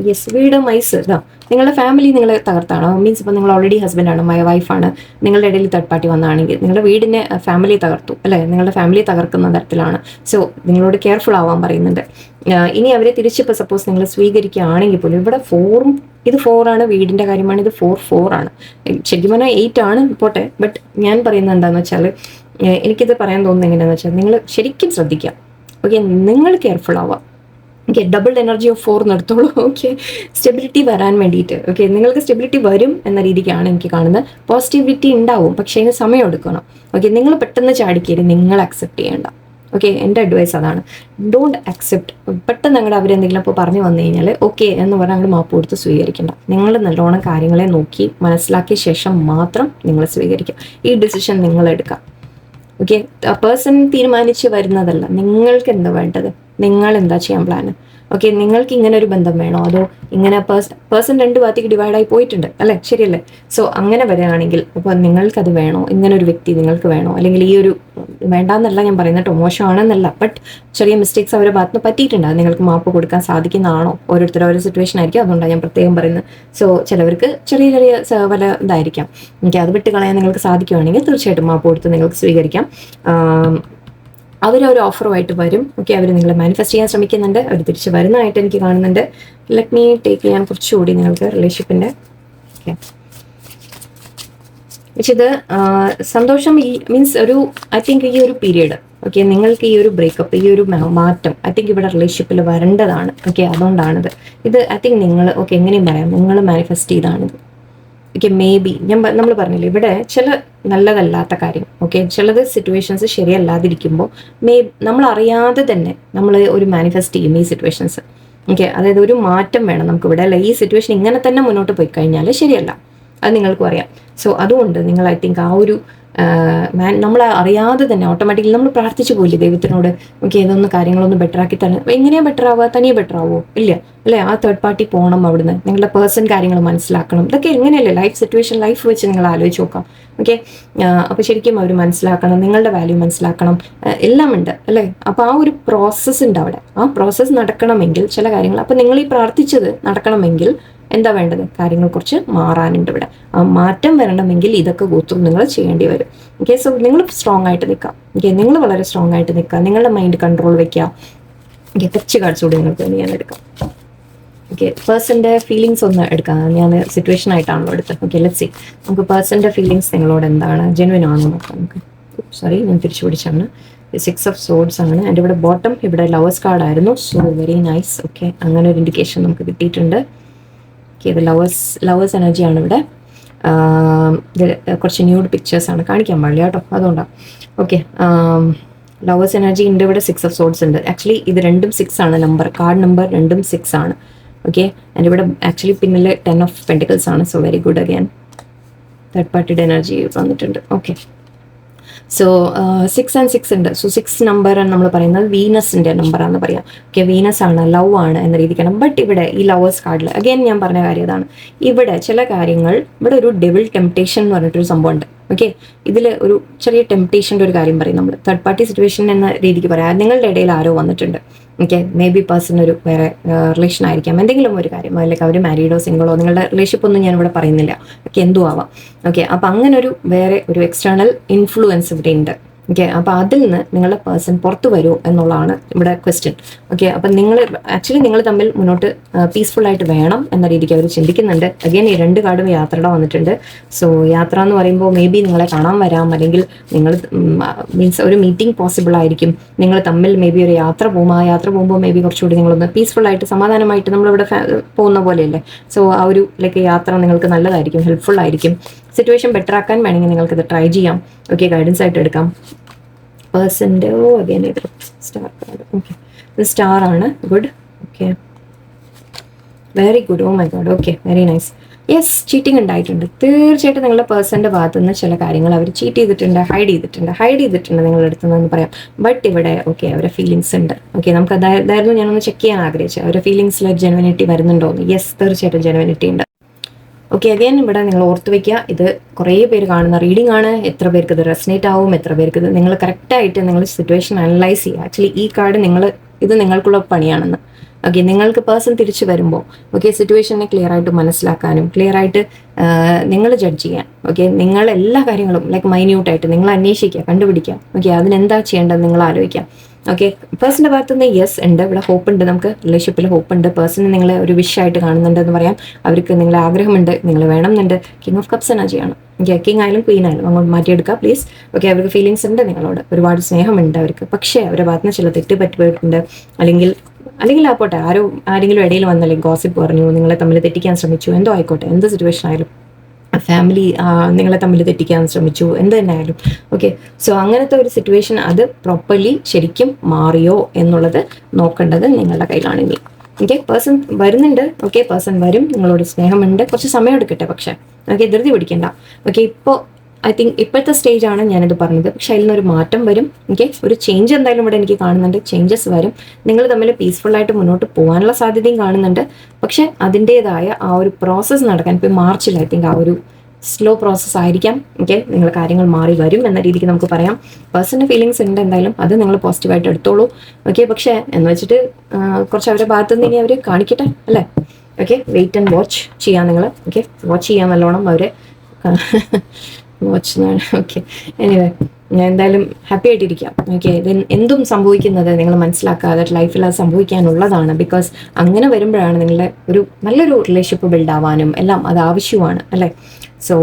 യെസ് വീട് മൈസ് ഇതാ നിങ്ങളുടെ ഫാമിലി നിങ്ങളെ തകർത്താണ്? മീൻസ് ഇപ്പോൾ നിങ്ങൾ ഓൾറെഡി ഹസ്ബൻഡാണ് മൈ വൈഫാണ് നിങ്ങളുടെ ഇടയിൽ തേർഡ് പാർട്ടി വന്നാണെങ്കിൽ നിങ്ങളുടെ വീടിനെ ഫാമിലി തകർത്തു. അല്ലേ? നിങ്ങളുടെ ഫാമിലി തകർക്കുന്ന തരത്തിലാണ്. സോ നിങ്ങളോട് കെയർഫുൾ ആവാൻ പറയുന്നുണ്ട്. ഇനി അവരെ തിരിച്ചിപ്പോൾ സപ്പോസ് നിങ്ങൾ സ്വീകരിക്കുകയാണെങ്കിൽ പോലും ഇവിടെ ഫോറും ഇത് ഫോറാണ് വീടിന്റെ കാര്യമാണ് ഇത് ഫോർ ഫോർ ആണ്. ശരിക്കും പറഞ്ഞാൽ എയ്റ്റ് ആണ് പോട്ടെ. ബട്ട് ഞാൻ പറയുന്നത് എന്താണെന്ന് വെച്ചാൽ എനിക്കിത് പറയാൻ തോന്നുന്നത് എങ്ങനെയാണെന്ന് വെച്ചാൽ നിങ്ങൾ ശരിക്കും ശ്രദ്ധിക്കുക. ഓക്കെ നിങ്ങൾ കെയർഫുൾ ആവാം okay double energy of four നിർത്തോളൂ okay stability വരാൻ വേണ്ടിയിട്ട്. ഓക്കെ നിങ്ങൾക്ക് സ്റ്റെബിലിറ്റി വരും എന്ന രീതിക്കാണ് എനിക്ക് കാണുന്നത്. പോസിറ്റിവിറ്റി ഉണ്ടാവും പക്ഷേ അതിന് സമയം എടുക്കണം. ഓക്കെ നിങ്ങൾ പെട്ടെന്ന് ചാടിക്കരുത് നിങ്ങൾ അക്സെപ്റ്റ് ചെയ്യേണ്ട. ഓക്കെ എന്റെ അഡ്വൈസ് അതാണ്. ഡോണ്ട് അക്സെപ്റ്റ് പെട്ടെന്ന് അങ്ങോട്ട് അവരെന്തെങ്കിലും അപ്പോൾ പറഞ്ഞു വന്നു കഴിഞ്ഞാൽ ഓക്കെ എന്ന് പറഞ്ഞാൽ അങ്ങോട്ട് മാപ്പ് കൊടുത്ത് സ്വീകരിക്കേണ്ട. നിങ്ങൾ നല്ലോണം കാര്യങ്ങളെ നോക്കി മനസ്സിലാക്കിയ ശേഷം മാത്രം നിങ്ങൾ സ്വീകരിക്കുക. ഈ ഡിസിഷൻ നിങ്ങൾ എടുക്കാം ഓക്കെ പേഴ്സൺ തീരുമാനിച്ച് വരുന്നതല്ല. നിങ്ങൾക്ക് എന്താ വേണ്ടത്? നിങ്ങൾ എന്താ ചെയ്യാൻ പ്ലാന് ഓക്കെ നിങ്ങൾക്ക് ഇങ്ങനെ ഒരു ബന്ധം വേണോ? അതോ ഇങ്ങനെ പേഴ്സൺ രണ്ട് ഭാഗത്തേക്ക് ഡിവൈഡായി പോയിട്ടുണ്ട് അല്ലേ? ശരിയല്ലേ? സോ അങ്ങനെ വരികയാണെങ്കിൽ അപ്പോൾ നിങ്ങൾക്കത് വേണോ? ഇങ്ങനെ ഒരു വ്യക്തി നിങ്ങൾക്ക് വേണോ? അല്ലെങ്കിൽ ഈ ഒരു വേണ്ടാന്നല്ല ഞാൻ പറയുന്നത് കേട്ടോ മോശമാണെന്നല്ല. ബട്ട് ചെറിയ മിസ്റ്റേക്സ് അവരുടെ ഭാഗത്ത് നിന്ന് പറ്റിയിട്ടുണ്ട്. നിങ്ങൾക്ക് മാപ്പ് കൊടുക്കാൻ സാധിക്കുന്നതാണോ? ഓരോരുത്തരും ഓരോ സിറ്റുവേഷൻ ആയിരിക്കും. അതുകൊണ്ടാണ് ഞാൻ പ്രത്യേകം പറയുന്നത്. സോ ചിലവർക്ക് ചെറിയ ചെറിയ പല ഇതായിരിക്കാം. എനിക്ക് അത് വിട്ട് കളയാൻ നിങ്ങൾക്ക് സാധിക്കുവാണെങ്കിൽ തീർച്ചയായിട്ടും മാപ്പ് കൊടുത്ത് നിങ്ങൾക്ക് സ്വീകരിക്കാം. അവർ ഒരു ഓഫറുമായിട്ട് വരും. ഓക്കെ അവർ നിങ്ങളെ മാനിഫെസ്റ്റ് ചെയ്യാൻ ശ്രമിക്കുന്നുണ്ട്. അവർ തിരിച്ച് വരുന്നതായിട്ട് എനിക്ക് കാണുന്നുണ്ട്. ലെറ്റ് മീ ടേക്ക് ചെയ്യാൻ കുറച്ചുകൂടി നിങ്ങൾക്ക് റിലേഷൻഷിപ്പിന്റെ ഓക്കെ ഇത് സന്തോഷം ഈ മീൻസ് ഒരു ഐ തിങ്ക് ഈ ഒരു പീരീഡ് ഓക്കെ നിങ്ങൾക്ക് ഈ ഒരു ബ്രേക്കപ്പ് ഈ ഒരു മാറ്റം ഐ തിങ്ക് ഇവിടെ റിലേഷൻഷിപ്പിൽ വരേണ്ടതാണ് ഓക്കെ അതുകൊണ്ടാണിത്. ഇത് ഐ തിങ്ക് നിങ്ങൾ ഓക്കെ എങ്ങനെയും പറയാം നിങ്ങൾ മാനിഫെസ്റ്റ് ചെയ്താണിത്. ഓക്കെ മേ ബി ഞാൻ നമ്മൾ പറഞ്ഞില്ലേ ഇവിടെ ചില നല്ലതല്ലാത്ത കാര്യം ഓക്കെ ചിലത് സിറ്റുവേഷൻസ് ശരിയല്ലാതിരിക്കുമ്പോൾ മേ നമ്മൾ അറിയാതെ തന്നെ നമ്മൾ ഒരു മാനിഫെസ്റ്റ് ചെയ്യും ഈ സിറ്റുവേഷൻസ് ഓക്കെ അതായത് ഒരു മാറ്റം വേണം നമുക്ക് ഇവിടെ അല്ല? ഈ സിറ്റുവേഷൻ ഇങ്ങനെ തന്നെ മുന്നോട്ട് പോയി കഴിഞ്ഞാൽ ശരിയല്ല. അത് നിങ്ങൾക്കും അറിയാം. സോ അതുകൊണ്ട് നിങ്ങൾ ഐ തിങ്ക് ആ ഒരു മാൻ നമ്മൾ അറിയാതെ തന്നെ ഓട്ടോമാറ്റിക്കലി നമ്മൾ പ്രാർത്ഥിച്ചു പോയില്ലേ ദൈവത്തിനോട്? നമുക്ക് ഏതൊന്ന് കാര്യങ്ങളൊന്ന് ബെറ്റർ ആക്കി തരണം എങ്ങനെയാ ബെറ്റർ ആവുക? തനിയെ ബെറ്റർ ആവുമോ ഇല്ല. അല്ലേ? ആ തേർഡ് പാർട്ടി പോകണം അവിടുന്ന്. നിങ്ങളുടെ പേഴ്സൺ കാര്യങ്ങൾ മനസ്സിലാക്കണം. ഇതൊക്കെ എങ്ങനെയല്ലേ? ലൈഫ് സിറ്റുവേഷൻ ലൈഫ് വെച്ച് നിങ്ങൾ ആലോചിച്ച് നോക്കാം. ഓക്കെ അപ്പോൾ ശരിക്കും അവർ മനസ്സിലാക്കണം. നിങ്ങളുടെ വാല്യൂ മനസ്സിലാക്കണം. എല്ലാം ഉണ്ട്. അല്ലേ? അപ്പോൾ ആ ഒരു പ്രോസസ്സ് ഉണ്ട് അവിടെ. ആ പ്രോസസ്സ് നടക്കണമെങ്കിൽ ചില കാര്യങ്ങൾ. അപ്പോൾ നിങ്ങൾ ഈ പ്രാർത്ഥിച്ചത് നടക്കണമെങ്കിൽ എന്താ വേണ്ടത്? കാര്യങ്ങൾ കുറച്ച് മാറാനുണ്ട് ഇവിടെ. ആ മാറ്റം വരണമെങ്കിൽ ഇതൊക്കെ ഗോത്രം നിങ്ങൾ ചെയ്യേണ്ടി വരും. ഓക്കെ സോ നിങ്ങൾ സ്ട്രോങ് ആയിട്ട് നിൽക്കാം. ഓക്കെ നിങ്ങൾ വളരെ സ്ട്രോങ് ആയിട്ട് നിൽക്കുക. നിങ്ങളുടെ മൈൻഡ് കൺട്രോൾ വെക്കുക. ഓക്കെ കുറച്ച് കാർഡ്സ് നിങ്ങൾക്ക് ഞാൻ എടുക്കാം. ഓക്കെ പേഴ്സന്റെ ഫീലിങ്സ് ഒന്ന് എടുക്കാം. ഞാൻ സിറ്റുവേഷൻ ആയിട്ടാണല്ലോ എടുത്തത്. ഓക്കെ ലെറ്റ് സി നമുക്ക് പേഴ്സന്റെ ഫീലിങ്സ് നിങ്ങളോട് എന്താണ്? ജെനുവിൻ ആണോ നോക്കാം നമുക്ക്. സോറി ഞാൻ തിരിച്ചു പിടിച്ചാണ്. സിക്സ് ഓഫ് സോഡ്സ് ആണ് എന്റെ ഇവിടെ ബോട്ടം ഇവിടെ ലവേഴ്സ് കാർഡ് ആയിരുന്നു. സോ വെരി നൈസ് ഓക്കെ അങ്ങനെ ഒരു ഇൻഡിക്കേഷൻ നമുക്ക് കിട്ടിയിട്ടുണ്ട്. ഓക്കെ ഇത് ലവേഴ്സ് ലവേഴ്സ് എനർജിയാണ് ഇവിടെ. കുറച്ച് ന്യൂഡ് പിക്ചേഴ്സ് ആണ് കാണിക്കാൻ പാടില്ല കേട്ടോ അതുകൊണ്ടാണ് ഓക്കെ ലവേഴ്സ് എനർജി ഉണ്ട് ഇവിടെ സിക്സ് ഓഫ് സോഡ്സ് ഉണ്ട്. ആക്ച്വലി ഇത് രണ്ടും സിക്സ് ആണ് നമ്പർ കാർഡ് നമ്പർ രണ്ടും സിക്സ് ആണ്. ഓക്കെ ആൻഡ് ഇവിടെ ആക്ച്വലി പിന്നിൽ ടെൻ ഓഫ് പെന്റിക്കൽസ് ആണ് so very good again third പാർട്ടിയുടെ എനർജി വന്നിട്ടുണ്ട്. Okay so six and six ഉണ്ട്. സോ സിക്സ് നമ്പർ നമ്മൾ പറയുന്നത്. വീനസിന്റെ നമ്പറാന്ന് പറയാം. ഓക്കെ വീനസ് ആണ് ലവ് ആണ് എന്ന രീതിക്കാണ്. ബട്ട് ഇവിടെ ഈ ലവേഴ്സ് കാർഡിൽ അഗെയിൻ ഞാൻ പറഞ്ഞ കാര്യം ഇതാണ്. ഇവിടെ ചില കാര്യങ്ങൾ ഇവിടെ ഒരു ഡെവിൾ ടെംപ്ടേഷൻ എന്ന് പറഞ്ഞിട്ടൊരു സംഭവം ഉണ്ട്. ഓക്കെ ഇതിൽ ഒരു ചെറിയ ടെംപ്ടേഷന്റെ ഒരു കാര്യം പറയും നമ്മൾ തേർഡ് പാർട്ടി സിറ്റുവേഷൻ എന്ന രീതിക്ക് പറയാം. നിങ്ങളുടെ ഇടയിൽ ആരോ വന്നിട്ടുണ്ട്. ഓക്കെ മേ ബി പേഴ്സൺ ഒരു വേറെ റിലേഷൻ ആയിരിക്കാം. എന്തെങ്കിലും ഒരു കാര്യം അല്ലെങ്കിൽ അവർ മാരീഡോ സിംഗിളോ നിങ്ങളുടെ റിലേഷൻഷിപ്പ് ഒന്നും ഞാൻ ഇവിടെ പറയുന്നില്ല. ഓക്കെ എന്തോ ആവാം ഓക്കെ അപ്പം അങ്ങനെ ഒരു വേറെ ഒരു എക്സ്റ്റേണൽ ഇൻഫ്ലുവൻസ് ഇവിടെ ഉണ്ട്. ഓക്കെ അപ്പോൾ അതിൽ നിന്ന് നിങ്ങളുടെ പേഴ്സൺ പുറത്തു വരൂ എന്നുള്ളതാണ് ഇവിടെ ക്വസ്റ്റ്യൻ ഓക്കെ അപ്പം നിങ്ങൾ ആക്ച്വലി നിങ്ങൾ തമ്മിൽ മുന്നോട്ട് പീസ്ഫുൾ ആയിട്ട് വേണം എന്ന രീതിക്ക് അവർ ചിന്തിക്കുന്നുണ്ട്. അഗൈൻ ഈ രണ്ട് കാർഡും യാത്രയുടെ വന്നിട്ടുണ്ട്. സോ യാത്ര എന്ന് പറയുമ്പോൾ മേ ബി നിങ്ങളെ കാണാൻ വരാം അല്ലെങ്കിൽ നിങ്ങൾ മീൻസ് ഒരു മീറ്റിംഗ് പോസിബിൾ ആയിരിക്കും. നിങ്ങൾ തമ്മിൽ മേ ബി ഒരു യാത്ര പോകും. ആ യാത്ര പോകുമ്പോൾ മേ ബി കുറച്ചുകൂടി നിങ്ങളൊന്ന് പീസ്ഫുൾ ആയിട്ട് സമാധാനമായിട്ട് നമ്മളിവിടെ പോകുന്ന പോലെയല്ലേ? സോ ആ ഒരു ലൈക്ക് യാത്ര നിങ്ങൾക്ക് നല്ലതായിരിക്കും ഹെൽപ്ഫുൾ ആയിരിക്കും. സിറ്റുവേഷൻ ബെറ്റർ ആക്കാൻ വേണമെങ്കിൽ ഇത് ട്രൈ ചെയ്യാം. ഓക്കെ ഗൈഡൻസ് ആയിട്ട് എടുക്കാം. പേഴ്സന്റെ oh again star card okay ഇത് സ്റ്റാർ ആണ്. Good okay very good oh my God okay very nice yes cheating ഉണ്ടായിട്ടുണ്ട്. തീർച്ചയായിട്ടും നിങ്ങളുടെ പേഴ്സന്റെ ഭാഗത്തു നിന്ന് ചില കാര്യങ്ങൾ അവർ ചീറ്റ് ചെയ്തിട്ടുണ്ട് ഹൈഡ് ചെയ്തിട്ടുണ്ട്. ഹൈഡ് ചെയ്തിട്ടുണ്ട് നിങ്ങളുടെ അടുത്ത് നിന്ന് പറയാം. ബട്ട് ഇവിടെ ഓക്കെ അവരുടെ ഫീലിങ്സ് ഉണ്ട്. ഓക്കെ നമുക്ക് അതാ- അതായിരുന്നു ഞാനൊന്ന് ചെക്ക് ചെയ്യാൻ ആഗ്രഹിച്ചത്. അവരുടെ ഫീലിങ്സിൽ ജെനുവിനിറ്റി വരുന്നുണ്ടോ എന്ന്. യെസ് തീർച്ചയായിട്ടും ജെനുവിനിറ്റി ഉണ്ട്. ഓക്കെ അഗൈൻ ഇവിടെ നിങ്ങൾ ഓർത്ത് വയ്ക്കുക ഇത് കുറേ പേര് കാണുന്ന റീഡിംഗ് ആണ്. എത്ര പേർക്ക് ഇത് റെസനേറ്റ് ആവും എത്ര പേർക്ക് ഇത് നിങ്ങൾ കറക്റ്റായിട്ട് നിങ്ങൾ സിറ്റുവേഷൻ അനലൈസ് ചെയ്യുക. ആക്ച്വലി ഈ കാർഡ് നിങ്ങൾ ഇത് നിങ്ങൾക്കുള്ള പണിയാണെന്ന്. ഓക്കെ നിങ്ങൾക്ക് പേഴ്സൺ തിരിച്ചു വരുമ്പോൾ ഓക്കെ സിറ്റുവേഷനെ ക്ലിയർ ആയിട്ട് മനസ്സിലാക്കാനും ക്ലിയർ ആയിട്ട് നിങ്ങൾ ജഡ്ജ് ചെയ്യാൻ. ഓക്കെ നിങ്ങൾ എല്ലാ കാര്യങ്ങളും ലൈക്ക് മൈന്യൂട്ടായിട്ട് നിങ്ങൾ അന്വേഷിക്കുക കണ്ടുപിടിക്കുക. ഓക്കെ അതിനെന്താ ചെയ്യേണ്ടത് നിങ്ങൾ ആലോചിക്കാം ഓക്കെ പേഴ്സന്റെ ഭാഗത്തു നിന്ന് യെസ് ഉണ്ട്. ഇവിടെ ഹോപ്പ് ഉണ്ട്. നമുക്ക് റിലേഷൻഷിപ്പിൽ ഹോപ്പ് ഉണ്ട്. പേഴ്സൺ നിങ്ങളെ ഒരു ആയിട്ട് കാണുന്നുണ്ട് എന്ന് പറയാം. അവർക്ക് നിങ്ങളെ ആഗ്രഹമുണ്ട്. നിങ്ങൾ വേണമെന്നുണ്ട്. കിങ് ഓഫ് കപ്സ് എനർജിയാണ് ഓക്കെ കിങ് ആയാലും ക്വീൻ ആയാലും അങ്ങോട്ട് മാറ്റിയെടുക്കുക പ്ലീസ് ഓക്കെ അവർക്ക് ഫീലിങ്സ് ഉണ്ട് നിങ്ങളോട്. ഒരുപാട് സ്നേഹമുണ്ട് അവർക്ക്. പക്ഷേ അവരുടെ ഭാഗത്ത് നിന്ന് ചില തെറ്റ് പറ്റിപ്പോയിട്ടുണ്ട് അല്ലെങ്കിൽ അല്ലെങ്കിൽ ആ പോട്ടെ ആരോ ആരെങ്കിലും ഇടയിൽ വന്നല്ലേ ഗോസിപ്പ് പറഞ്ഞു. നിങ്ങളെ തമ്മിൽ തെറ്റിക്കാൻ ശ്രമിച്ചു. എന്തോ ആയിക്കോട്ടെ എന്ത് സിറ്റുവേഷൻ ആയാലും. ഫാമിലി നിങ്ങളെ തമ്മിൽ തെറ്റിക്കാൻ ശ്രമിച്ചു എന്ത് തന്നെ ആയാലും ഓക്കെ സോ അങ്ങനത്തെ ഒരു സിറ്റുവേഷൻ അത് പ്രോപ്പർലി ശരിക്കും മാറിയോ എന്നുള്ളത് നോക്കേണ്ടത് നിങ്ങളുടെ കയ്യിലാണ് ഇനി. ഓക്കെ പേഴ്സൺ വരുന്നുണ്ട്. ഓക്കെ പേഴ്സൺ വരും. നിങ്ങളോട് സ്നേഹമുണ്ട്. കുറച്ച് സമയം എടുക്കട്ടെ പക്ഷേ. ഓക്കെ ധൃതി പിടിക്കണ്ട. ഓക്കെ ഇപ്പോൾ ഐ തിങ്ക് ഇപ്പോഴത്തെ സ്റ്റേജാണ് ഞാനിത് പറഞ്ഞത്. പക്ഷെ അതിൽ നിന്നൊരു മാറ്റം വരും. ഓക്കെ ഒരു ചേഞ്ച് എന്തായാലും ഇവിടെ എനിക്ക് കാണുന്നുണ്ട്. ചേഞ്ചസ് വരും. നിങ്ങൾ തമ്മിൽ പീസ്ഫുള്ളായിട്ട് മുന്നോട്ട് പോകാനുള്ള സാധ്യതയും കാണുന്നുണ്ട്. പക്ഷെ അതിന്റെതായ ആ ഒരു പ്രോസസ്സ് നടക്കാൻ ഇപ്പോൾ മാർച്ചിൽ ഐ തിങ്ക് ആ ഒരു സ്ലോ പ്രോസസ്സ് ആയിരിക്കാം. ഓക്കെ നിങ്ങൾ കാര്യങ്ങൾ മാറി വരും എന്ന രീതിക്ക് നമുക്ക് പറയാം. പേഴ്സണൽ ഫീലിങ്സ് ഉണ്ട് എന്തായാലും. അത് നിങ്ങൾ പോസിറ്റീവായിട്ട് എടുത്തോളൂ. ഓക്കെ പക്ഷേ എന്ന് വെച്ചിട്ട് കുറച്ച് അവരുടെ ഭാഗത്തു നിന്ന് ഇനി അവർ കാണിക്കട്ടെ? അല്ലേ? ഓക്കെ വെയിറ്റ് ആൻഡ് വാച്ച് ചെയ്യാം നിങ്ങൾ ഓക്കെ വാച്ച് ചെയ്യാൻ നല്ലോണം അവരെ. വാച്ച് ഓക്കെ എനിവേ ഞാൻ എന്തായാലും ഹാപ്പി ആയിട്ടിരിക്കാം. ഓക്കെ ഇത് എന്തും സംഭവിക്കുന്നത് നിങ്ങൾ മനസ്സിലാക്കാതെ ലൈഫിൽ അത് സംഭവിക്കാനുള്ളതാണ്. ബിക്കോസ് അങ്ങനെ വരുമ്പോഴാണ് നിങ്ങളുടെ ഒരു നല്ലൊരു റിലേഷൻഷിപ്പ് ബിൽഡ് ആവാനും എല്ലാം അത് ആവശ്യമാണ്. അല്ലേ? So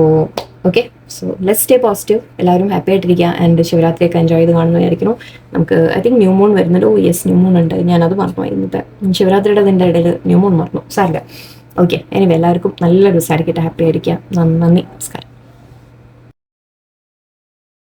okay so let stay positive എല്ലാവരും ഹാപ്പി ആയിട്ടിരിക്കുക. ആൻഡ് ശിവരാത്രിയൊക്കെ എൻജോയ് ചെയ്ത് കാണുന്നു വിചാരിക്കുന്നു. നമുക്ക് ഐ തിങ്ക് ന്യൂ മൂൺ വരുന്നുണ്ട്. ഓ യെസ് ന്യൂ മൂൺ ഉണ്ട്. ഞാനത് മറന്നു ഇന്നത്തെ. ശിവരാത്രിയുടെ അതിന്റെ ഇടയിൽ ന്യൂ മൂൺ മറന്നു. സാറില്ല ഓക്കെ എനിവേ എല്ലാവർക്കും നല്ലൊരു ദിവസമായിരിക്കട്ടെ ഹാപ്പി ആയിരിക്കുക. നന്ദി. നമസ്കാരം.